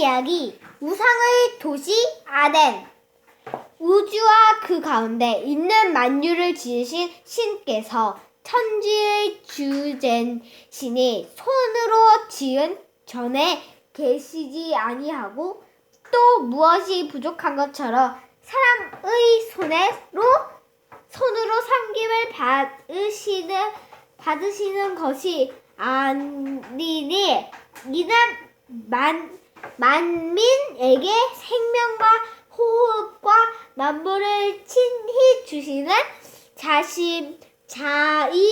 이야기 우상의 도시 아덴. 우주와 그 가운데 있는 만유를 지으신 신께서 천지의 주된 신이 손으로 지은 전에 계시지 아니하고 또 무엇이 부족한 것처럼 사람의 손으로 손으로 섬김을 받으시는 받으시는 것이 아니니 이는 만 만민에게 생명과 호흡과 만물을 친히 주시는 자심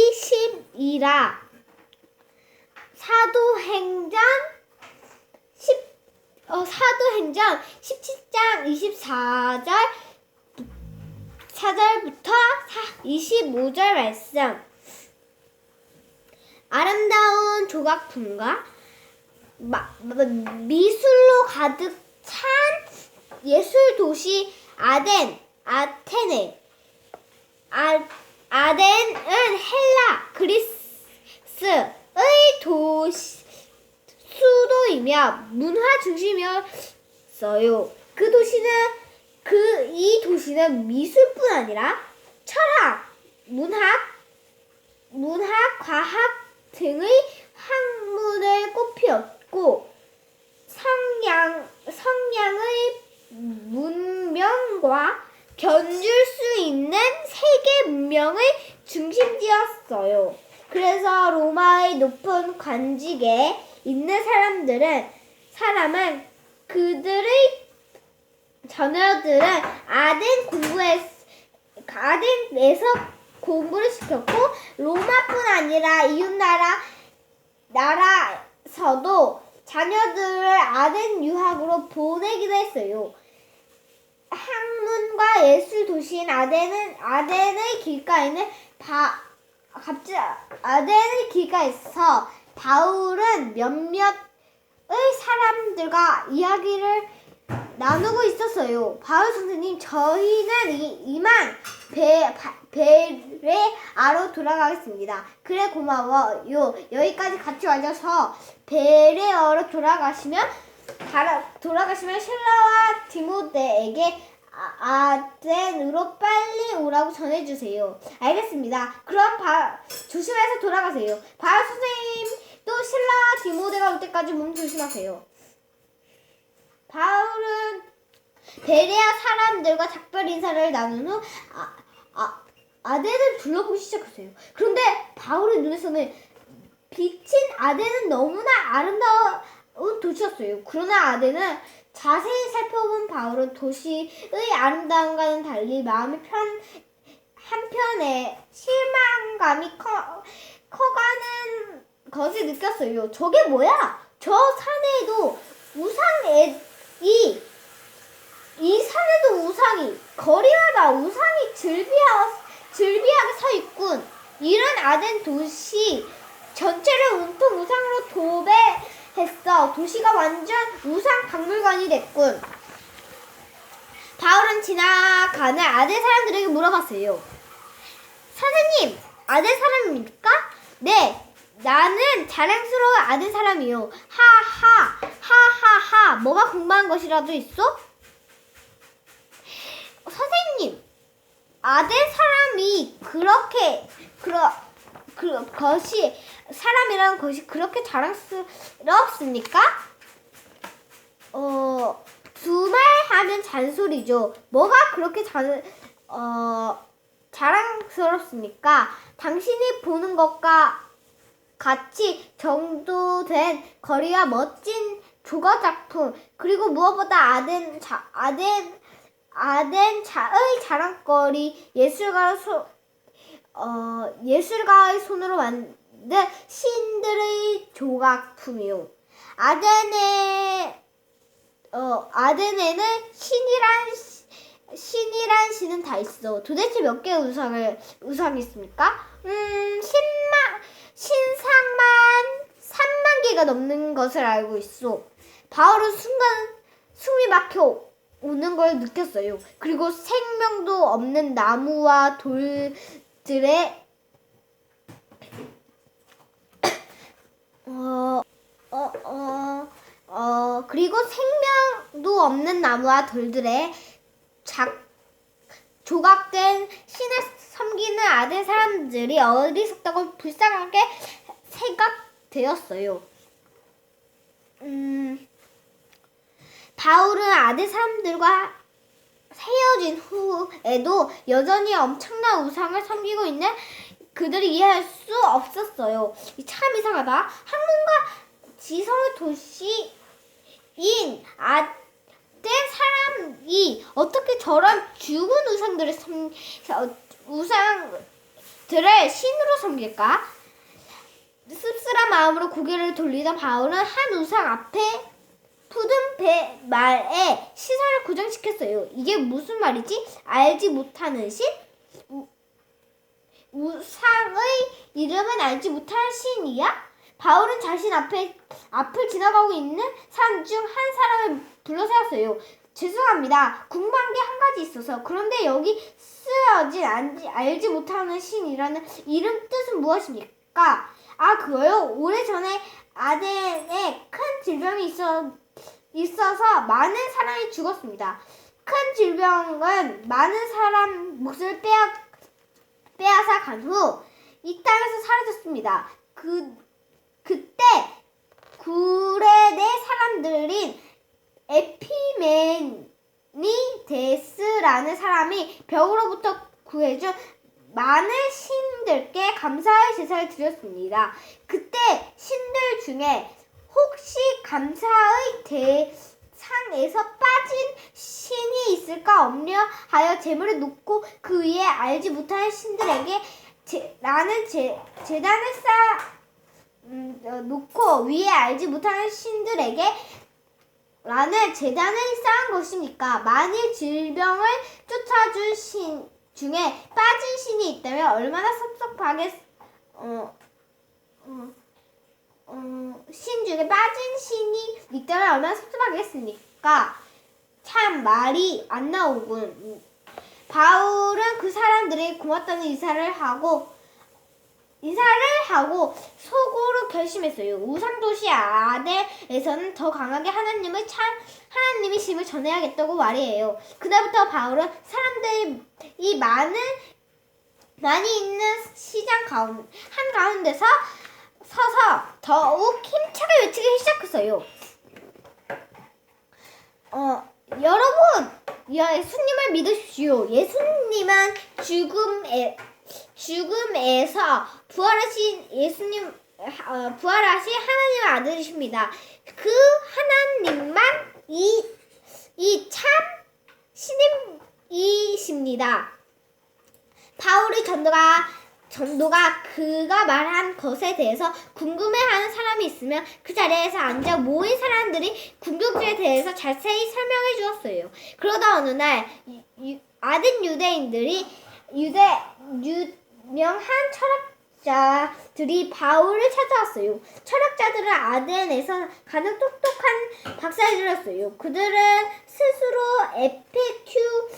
자이심이라. 사도행전 10 어, 사도행전 17장 24절 4절부터 25절 말씀. 아름다운 조각품과 마- 마- 미술로 가득 찬 예술 도시 아덴, 아테네. 아, 아덴은 헬라, 그리스의 도시, 수도이며 문화 중심이었어요. 그 도시는 그 이 도시는 미술뿐 아니라 철학, 문학, 문학, 과학 등의 학문을 꽃피 웠고 성양 성량의 문명과 견줄 수 있는 세계 문명의 중심지였어요. 그래서 로마의 높은 관직에 있는 사람들은 사람은 그들의 자녀들은 아덴 공부에 아덴에서 공부를 시켰고 로마뿐 아니라 이웃 나라 나라에 서도 자녀들을 아덴 유학으로 보내기도 했어요. 학문과 예술 도시인 아덴은 아덴의 길가에는 바 갑자 아덴의 길가에서 바울은 몇몇의 사람들과 이야기를 나누고 있었어요. 바울 선생님, 저희는 이, 이만 배, 바, 베레아로 돌아가겠습니다. 그래, 고마워요. 여기까지 같이 와줘서 베레어로 돌아가시면, 돌아가시면 실라와 디모데에게 아, 아덴으로 빨리 오라고 전해주세요. 알겠습니다. 그럼 바, 조심해서 돌아가세요. 바울 선생님, 또 실라와 디모데가 올 때까지 몸 조심하세요. 바울은 베레아 사람들과 작별 인사를 나눈 후 아, 아, 아덴을 둘러보기 시작했어요. 그런데 바울의 눈에서는 비친 아덴은 너무나 아름다운 도시였어요. 그러나 아덴은 자세히 살펴본 바울은 도시의 아름다움과는 달리 마음의 편 한편에 실망감이 커, 커가는 것을 느꼈어요. 저게 뭐야? 저 산에도 우상이 이, 이 산에도 우상이 거리마다 우상이 즐비하. 이런 아덴 도시 전체를 온통 우상으로 도배했어. 도시가 완전 우상 박물관이 됐군. 바울은 지나가는 아덴 사람들에게 물어봤어요. 선생님, 아덴 사람입니까? 네, 나는 자랑스러운 아덴 사람이요. 하하, 하하하, 뭐가 궁금한 것이라도 있어? 선생님, 아덴 사람이 그렇게, 그러, 그, 것이, 사람이라는 것이 그렇게 자랑스럽습니까? 어, 두말하면 잔소리죠. 뭐가 그렇게 잔, 어, 자랑스럽습니까? 당신이 보는 것과 같이 정도된 거리와 멋진 조각 작품 그리고 무엇보다 아덴 자, 아덴 아덴 자의 자랑거리 예술가의 소, 어, 예술가의 손으로 만든 신들의 조각품이요. 아덴에 어, 아덴에는 신이란 시- 신이란 신은 다 있어. 도대체 몇 개의 우상을 우상이 있습니까? 음, 신만 신상만 3만 개가 넘는 것을 알고 있어. 바울은 순간 숨이 막혀 오는 걸 느꼈어요. 그리고 생명도 없는 나무와 돌들의 어, 어, 어, 어, 그리고 생명도 없는 나무와 돌들의 작, 조각된 신을 섬기는 아들 사람들이 어리석다고 불쌍하게 생각되었어요. 음, 바울은 아들 사람들과 헤어진 후에도 여전히 엄청난 우상을 섬기고 있는 그들이 이해할 수 없었어요. 이참 이상하다. 학문과 지성의 도시인 아대 사람이 어떻게 저런 죽은 우상들을 섬, 어, 우상들을 신으로 섬길까? 씁쓸한 마음으로 고개를 돌리던 바울은 한 우상 앞에 푸든 배 말에 시선을 고정시켰어요. 이게 무슨 말이지? 알지 못하는 신? 우, 우상의 이름은 알지 못할 신이야? 바울은 자신 앞에 앞을 지나가고 있는 사람 중 한 사람을 불러 세웠어요. 죄송합니다. 궁금한 게 한 가지 있어서 그런데 여기 쓰여진 알지, 알지 못하는 신이라는 이름 뜻은 무엇입니까? 아 그거요? 오래전에 아덴에 큰 질병이 있어 있어서 많은 사람이 죽었습니다. 큰 질병은 많은 사람 몫을 빼앗, 빼앗아 간 후 이 땅에서 사라졌습니다. 그, 그때 구레네 사람들인 에피메니데스라는 사람이 벽으로부터 구해준 많은 신들께 감사의 제사를 드렸습니다. 그때 신들 중에 혹시 감사의 대상에서 빠진 신이 있을까 없려 하여 재물을 놓고 그 위에 알지 못하는 신들에게 제, 나는 제, 재단을 쌓 음, 어, 놓고 위에 알지 못하는 신들에게 라는 재단을 쌓은 것입니까? 만일 질병을 쫓아준 신 중에 빠진 신이 있다면 얼마나 섭섭하겠 어, 어, 어, 신 중에 빠진 신이 있다면 얼마나 섭섭하겠습니까? 참 말이 안 나오군. 바울은 그 사람들이 고맙다는 인사를 하고 인사를 하고 속으로 결심했어요. 우상 도시 아델에서는 더 강하게 하나님을 참 하나님의 심을 전해야겠다고 말이에요. 그날부터 바울은 사람들이 이 많은 많이 있는 시장 가운 한 가운데서 서서 더욱 힘차게 외치기 시작했어요. 어, 여러분, 예수님을 믿으십시오. 예수님은 죽음에 죽음에서 부활하신 예수님 어, 부활하신 하나님 의 아들이십니다. 그 하나님만 이 이 참 신임이십니다. 바울의 전도가 전도가 그가 말한 것에 대해서 궁금해하는 사람이 있으면 그 자리에서 앉아 모인 사람들이 궁극주에 대해서 자세히 설명해 주었어요. 그러다 어느 날 유- 유- 아덴 유대인들이 유대 유명한 철학자들이 바울을 찾아왔어요. 철학자들은 아덴에서 가장 똑똑한 박사들이었어요. 그들은 스스로 에피큐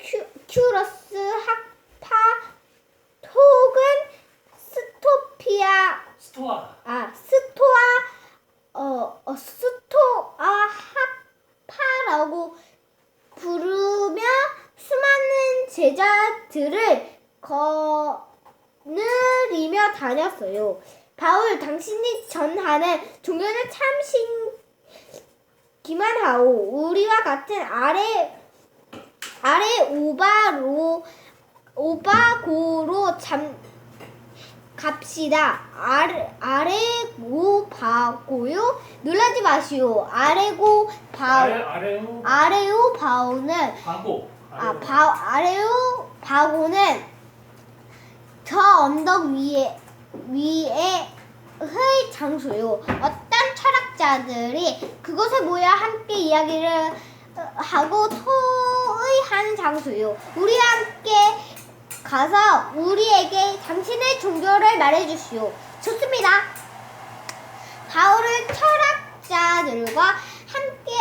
큐, 큐러스 학파 혹은 스토피아. 스토아. 아 스토아 어, 어 스토아 하파라고 부르며 수많은 제자들을 거느리며 다녔어요. 바울 당신이 전하는 종교는 참신 기만 하오. 우리와 같은 아래 아래 오바로 오바고로 잠 갑시다. 아래 아래고 바고요. 놀라지 마시오. 아래고 아래 바 아래로 아래오 바오는 바고 아. 바 아래오 바고는 저 언덕 위에 위에 의 장소요. 어떤 철학자들이 그곳에 모여 함께 이야기를 어, 하고 토의하는 장소요. 우리와 함께 가서 우리에게 당신의 종교를 말해주시오. 좋습니다. 바울은 철학자들과 함께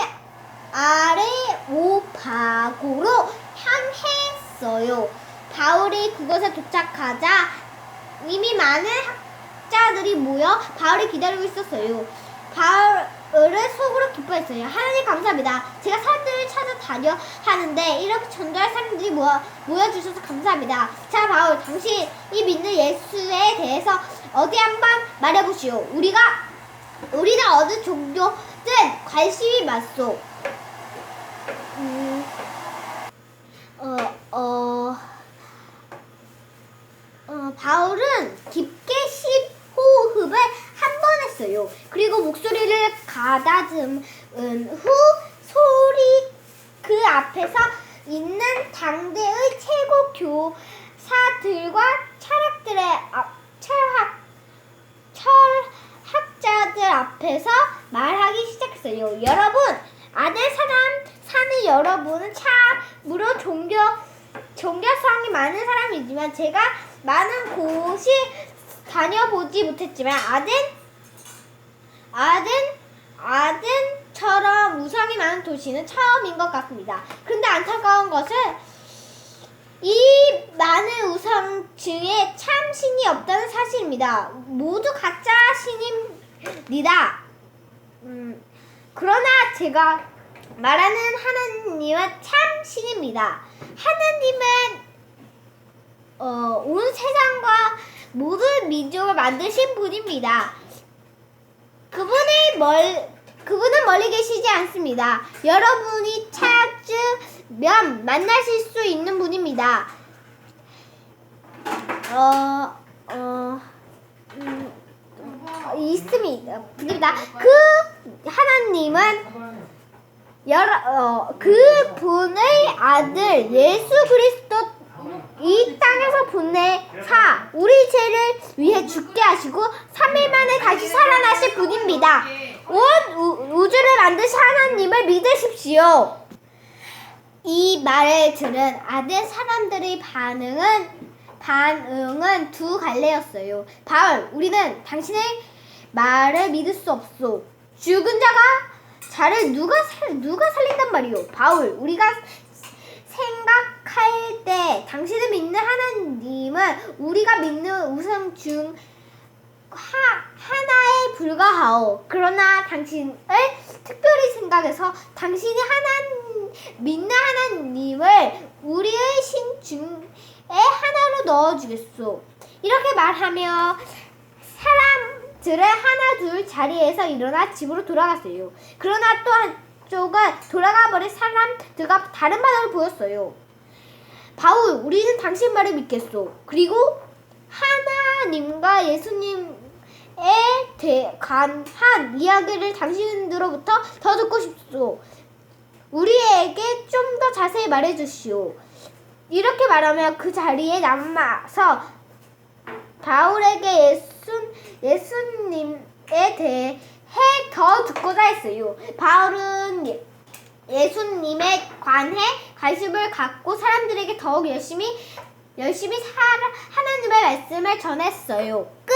아레오파고로 향했어요. 바울이 그곳에 도착하자 이미 많은 학자들이 모여 바울을 기다리고 있었어요. 바울 를 속으로 기뻐했어요. 하나님 감사합니다. 제가 사람들을 찾아 다녀 하는데 이렇게 전도할 사람들이 모여, 모여주셔서 감사합니다. 자, 바울, 당신이 믿는 예수에 대해서 어디 한번 말해보시오. 우리가, 우리는 어느 종교든 관심이 많소. 음, 어, 어, 어, 바울은 깊게 심호흡을 했어요. 그리고 목소리를 가다듬은 후 소리 그 앞에서 있는 당대의 최고 교사들과 철학들의 앞, 철학 철학자들 앞에서 말하기 시작했어요. 여러분, 아들 사람 사는 여러분은 참으로 종교 종교성이 많은 사람이지만 제가 많은 곳이 다녀보지 못했지만 아덴 아덴 아덴처럼 우상이 많은 도시는 처음인 것 같습니다. 그런데 안타까운 것은 이 많은 우상 중에 참 신이 없다는 사실입니다. 모두 가짜 신입니다. 음, 그러나 제가 말하는 하나님은 참 신입니다. 하나님은 어, 온 세상과 모든 민족을 만드신 분입니다. 그분의 멀 그분은 멀리 계시지 않습니다. 여러분이 찾으면 만나실 수 있는 분입니다. 어, 어, 음, 어, 있습니다. 그 하나님은 여러 어, 그 분의 아들 예수 그리스도 이 땅에서 보내 사 우리 죄를 위해 죽게 하시고 3일 만에 다시 살아나실 분입니다. 온 우, 우주를 만드신 하나님을 믿으십시오. 이 말을 들은 아들 사람들의 반응은 반응은 두 갈래였어요. 바울, 우리는 당신의 말을 믿을 수 없소. 죽은 자가 자를 누가 살 누가 살린단 말이오. 바울, 우리가 생각할 때 당신을 믿는 하나님은 우리가 믿는 우상 중 하, 하나에 불과하오. 그러나 당신을 특별히 생각해서 당신이 하나 믿는 하나님을 우리의 신 중에 하나로 넣어주겠소. 이렇게 말하며 사람들은 하나 둘 자리에서 일어나 집으로 돌아갔어요. 그러나 또한 쪽은 돌아가 버린 사람들과 다른 반응을 보였어요. 바울, 우리는 당신 말을 믿겠소. 그리고 하나님과 예수님에 관한 이야기를 당신으로부터 더 듣고 싶소. 우리에게 좀 더 자세히 말해 주시오. 이렇게 말하며 그 자리에 남아서 바울에게 예수, 예수님에 대해 더 듣고자 했어요. 바울은 예- 예수님에 관해 관심을 갖고 사람들에게 더욱 열심히 열심히 살 하나님의 말씀을 전했어요. 끝.